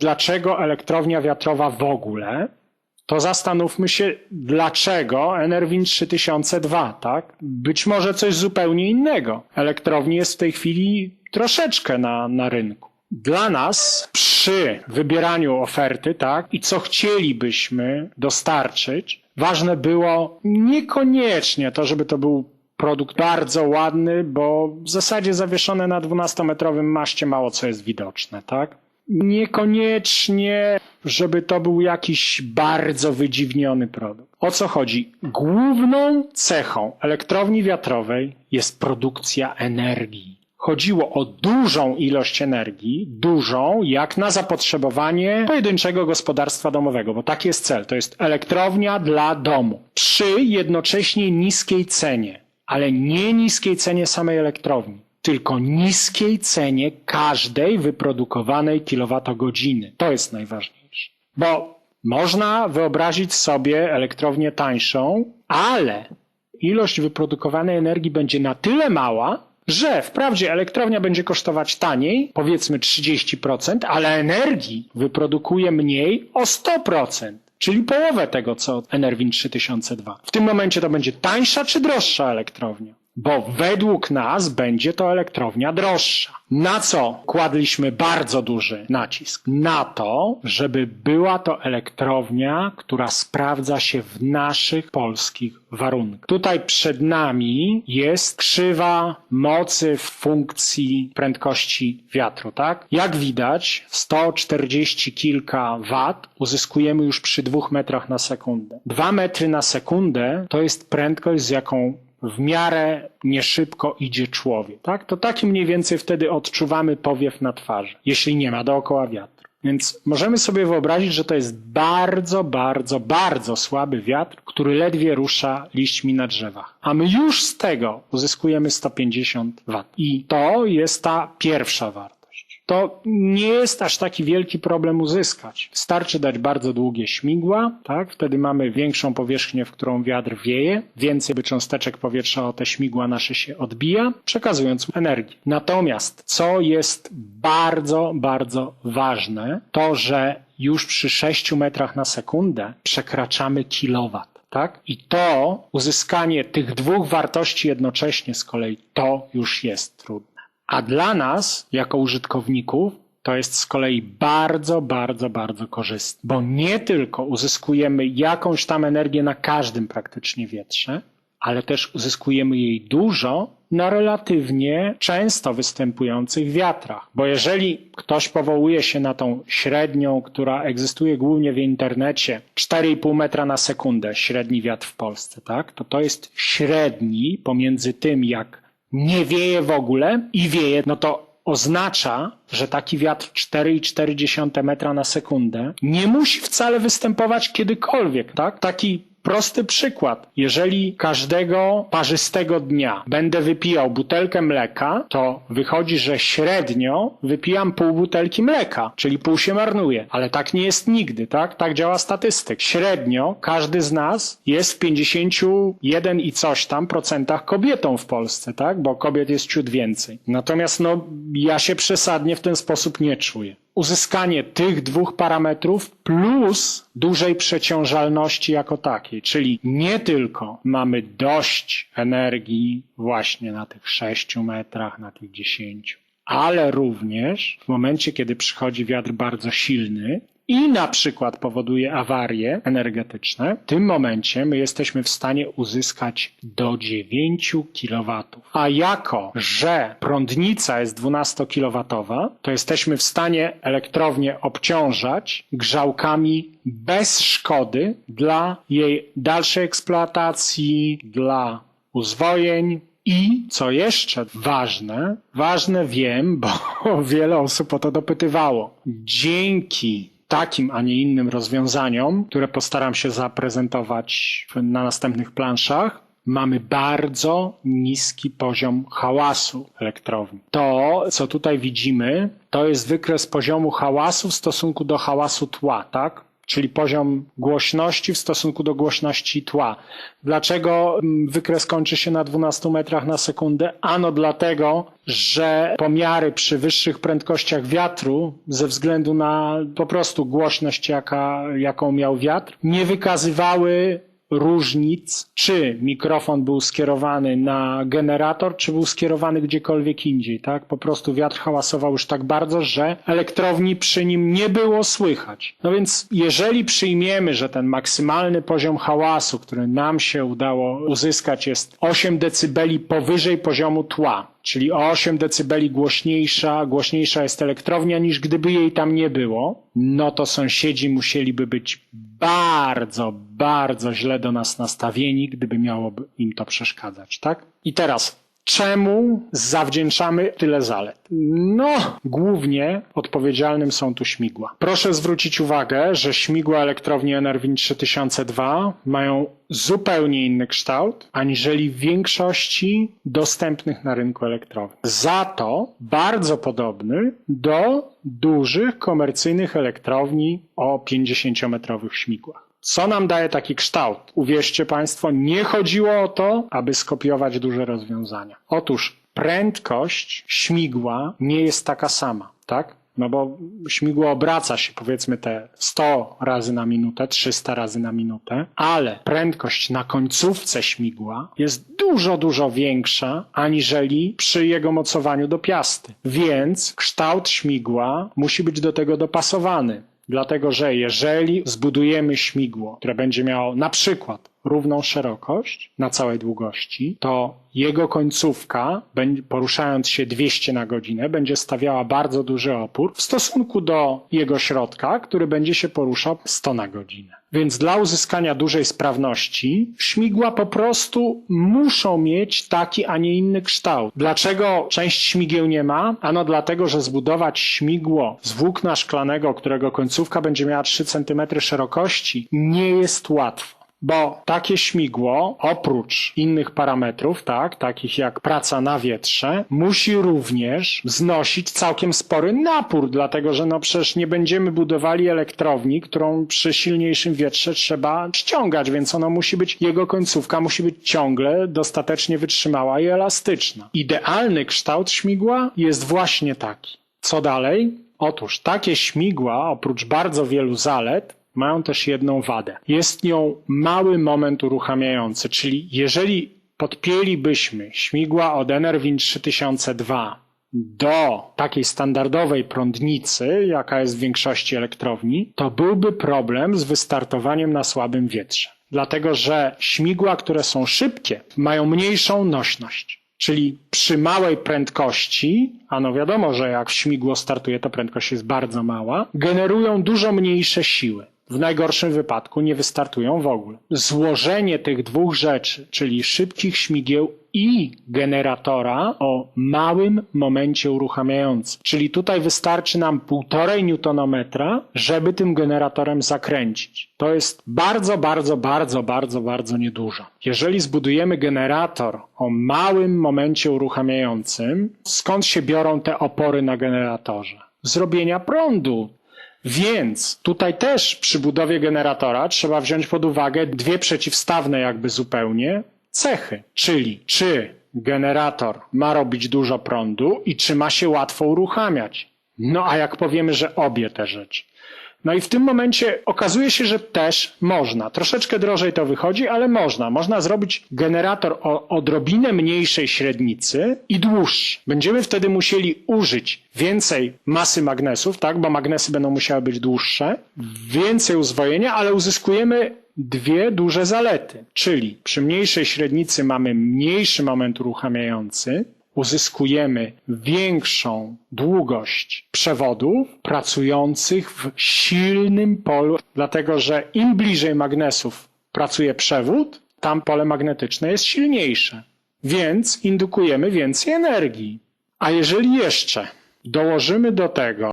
dlaczego elektrownia wiatrowa w ogóle, to zastanówmy się, dlaczego Enerwin 3002, tak? Być może coś zupełnie innego. Elektrowni jest w tej chwili troszeczkę na, na rynku. Dla nas przy wybieraniu oferty, tak, i co chcielibyśmy dostarczyć, ważne było niekoniecznie to, żeby to był produkt bardzo ładny, bo w zasadzie zawieszone na 12-metrowym maszcie mało co jest widoczne, tak? Niekoniecznie, żeby to był jakiś bardzo wydziwniony produkt. O co chodzi? Główną cechą elektrowni wiatrowej jest produkcja energii. Chodziło o dużą ilość energii, dużą jak na zapotrzebowanie pojedynczego gospodarstwa domowego, bo taki jest cel. To jest elektrownia dla domu przy jednocześnie niskiej cenie, ale nie niskiej cenie samej elektrowni tylko niskiej cenie każdej wyprodukowanej kilowatogodziny. To jest najważniejsze. Bo można wyobrazić sobie elektrownię tańszą, ale ilość wyprodukowanej energii będzie na tyle mała, że wprawdzie elektrownia będzie kosztować taniej, powiedzmy 30%, ale energii wyprodukuje mniej o 100%. Czyli połowę tego, co Enerwin 3002. W tym momencie to będzie tańsza czy droższa elektrownia? Bo według nas będzie to elektrownia droższa. Na co kładliśmy bardzo duży nacisk? Na to, żeby była to elektrownia, która sprawdza się w naszych polskich warunkach. Tutaj przed nami jest krzywa mocy w funkcji prędkości wiatru, tak? Jak widać, 140 kilka wat uzyskujemy już przy dwóch metrach na sekundę. Dwa metry na sekundę to jest prędkość, z jaką w miarę nie szybko idzie człowiek, tak? To taki mniej więcej wtedy odczuwamy powiew na twarzy, jeśli nie ma dookoła wiatru. Więc możemy sobie wyobrazić, że to jest bardzo, bardzo, bardzo słaby wiatr, który ledwie rusza liśćmi na drzewach. A my już z tego uzyskujemy 150 W. I to jest ta pierwsza wartość to nie jest aż taki wielki problem uzyskać. Starczy dać bardzo długie śmigła, tak? Wtedy mamy większą powierzchnię, w którą wiatr wieje, więcej by cząsteczek powietrza o te śmigła nasze się odbija, przekazując energię. Natomiast co jest bardzo, bardzo ważne, to że już przy 6 metrach na sekundę przekraczamy kilowat. Tak? I to uzyskanie tych dwóch wartości jednocześnie z kolei to już jest trudne. A dla nas, jako użytkowników, to jest z kolei bardzo, bardzo, bardzo korzystne, bo nie tylko uzyskujemy jakąś tam energię na każdym praktycznie wietrze, ale też uzyskujemy jej dużo na relatywnie często występujących wiatrach. Bo jeżeli ktoś powołuje się na tą średnią, która egzystuje głównie w internecie, 4,5 metra na sekundę, średni wiatr w Polsce, tak? To to jest średni pomiędzy tym, jak nie wieje w ogóle i wieje, no to oznacza, że taki wiatr 4,4 metra na sekundę nie musi wcale występować kiedykolwiek, tak? Taki Prosty przykład. Jeżeli każdego parzystego dnia będę wypijał butelkę mleka, to wychodzi, że średnio wypijam pół butelki mleka, czyli pół się marnuje. Ale tak nie jest nigdy, tak? Tak działa statystyk. Średnio każdy z nas jest w 51 i coś tam procentach kobietą w Polsce, tak? Bo kobiet jest ciut więcej. Natomiast no, ja się przesadnie w ten sposób nie czuję uzyskanie tych dwóch parametrów plus dużej przeciążalności jako takiej, czyli nie tylko mamy dość energii właśnie na tych sześciu metrach, na tych dziesięciu, ale również w momencie, kiedy przychodzi wiatr bardzo silny, i na przykład powoduje awarie energetyczne, w tym momencie my jesteśmy w stanie uzyskać do 9 kW. A jako, że prądnica jest 12 kW, to jesteśmy w stanie elektrownię obciążać grzałkami bez szkody dla jej dalszej eksploatacji, dla uzwojeń, i co jeszcze ważne, ważne wiem, bo wiele osób o to dopytywało. Dzięki takim, a nie innym rozwiązaniom, które postaram się zaprezentować na następnych planszach, mamy bardzo niski poziom hałasu elektrowni. To, co tutaj widzimy, to jest wykres poziomu hałasu w stosunku do hałasu tła, tak? Czyli poziom głośności w stosunku do głośności tła. Dlaczego mm, wykres kończy się na 12 metrach na sekundę? Ano dlatego, że pomiary przy wyższych prędkościach wiatru, ze względu na po prostu głośność, jaka, jaką miał wiatr, nie wykazywały różnic, czy mikrofon był skierowany na generator, czy był skierowany gdziekolwiek indziej, tak? Po prostu wiatr hałasował już tak bardzo, że elektrowni przy nim nie było słychać. No więc jeżeli przyjmiemy, że ten maksymalny poziom hałasu, który nam się udało uzyskać jest 8 decybeli powyżej poziomu tła, czyli o 8 decybeli głośniejsza, głośniejsza jest elektrownia niż gdyby jej tam nie było, no to sąsiedzi musieliby być bardzo, bardzo źle do nas nastawieni, gdyby miałoby im to przeszkadzać, tak? I teraz, czemu zawdzięczamy tyle zalet? No, głównie odpowiedzialnym są tu śmigła. Proszę zwrócić uwagę, że śmigła elektrowni Enerwin 3002 mają zupełnie inny kształt, aniżeli w większości dostępnych na rynku elektrowni. Za to bardzo podobny do dużych komercyjnych elektrowni o 50-metrowych śmigłach. Co nam daje taki kształt? Uwierzcie Państwo, nie chodziło o to, aby skopiować duże rozwiązania. Otóż prędkość śmigła nie jest taka sama, tak? No bo śmigło obraca się powiedzmy te 100 razy na minutę, 300 razy na minutę, ale prędkość na końcówce śmigła jest dużo, dużo większa aniżeli przy jego mocowaniu do piasty. Więc kształt śmigła musi być do tego dopasowany. Dlatego, że jeżeli zbudujemy śmigło, które będzie miało na przykład równą szerokość na całej długości, to jego końcówka, poruszając się 200 na godzinę, będzie stawiała bardzo duży opór w stosunku do jego środka, który będzie się poruszał 100 na godzinę. Więc dla uzyskania dużej sprawności śmigła po prostu muszą mieć taki, a nie inny kształt. Dlaczego część śmigieł nie ma? Ano dlatego, że zbudować śmigło z włókna szklanego, którego końcówka będzie miała 3 cm szerokości, nie jest łatwo. Bo takie śmigło, oprócz innych parametrów, tak, takich jak praca na wietrze, musi również znosić całkiem spory napór, dlatego że no przecież nie będziemy budowali elektrowni, którą przy silniejszym wietrze trzeba ściągać, więc ono musi być, jego końcówka musi być ciągle dostatecznie wytrzymała i elastyczna. Idealny kształt śmigła jest właśnie taki. Co dalej? Otóż takie śmigła, oprócz bardzo wielu zalet, mają też jedną wadę. Jest nią mały moment uruchamiający, czyli jeżeli podpięlibyśmy śmigła od Enerwin 3002 do takiej standardowej prądnicy, jaka jest w większości elektrowni, to byłby problem z wystartowaniem na słabym wietrze. Dlatego, że śmigła, które są szybkie, mają mniejszą nośność. Czyli przy małej prędkości, a no wiadomo, że jak śmigło startuje, to prędkość jest bardzo mała, generują dużo mniejsze siły. W najgorszym wypadku nie wystartują w ogóle. Złożenie tych dwóch rzeczy, czyli szybkich śmigieł i generatora o małym momencie uruchamiającym. Czyli tutaj wystarczy nam półtorej newtonometra, żeby tym generatorem zakręcić. To jest bardzo, bardzo, bardzo, bardzo, bardzo niedużo. Jeżeli zbudujemy generator o małym momencie uruchamiającym, skąd się biorą te opory na generatorze? Zrobienia prądu. Więc tutaj też przy budowie generatora trzeba wziąć pod uwagę dwie przeciwstawne jakby zupełnie cechy, czyli czy generator ma robić dużo prądu i czy ma się łatwo uruchamiać. No a jak powiemy, że obie te rzeczy. No i w tym momencie okazuje się, że też można. Troszeczkę drożej to wychodzi, ale można. Można zrobić generator o odrobinę mniejszej średnicy i dłuższy. Będziemy wtedy musieli użyć więcej masy magnesów, tak, bo magnesy będą musiały być dłuższe, więcej uzwojenia, ale uzyskujemy dwie duże zalety. Czyli przy mniejszej średnicy mamy mniejszy moment uruchamiający, uzyskujemy większą długość przewodów pracujących w silnym polu, dlatego że im bliżej magnesów pracuje przewód, tam pole magnetyczne jest silniejsze, więc indukujemy więcej energii. A jeżeli jeszcze dołożymy do tego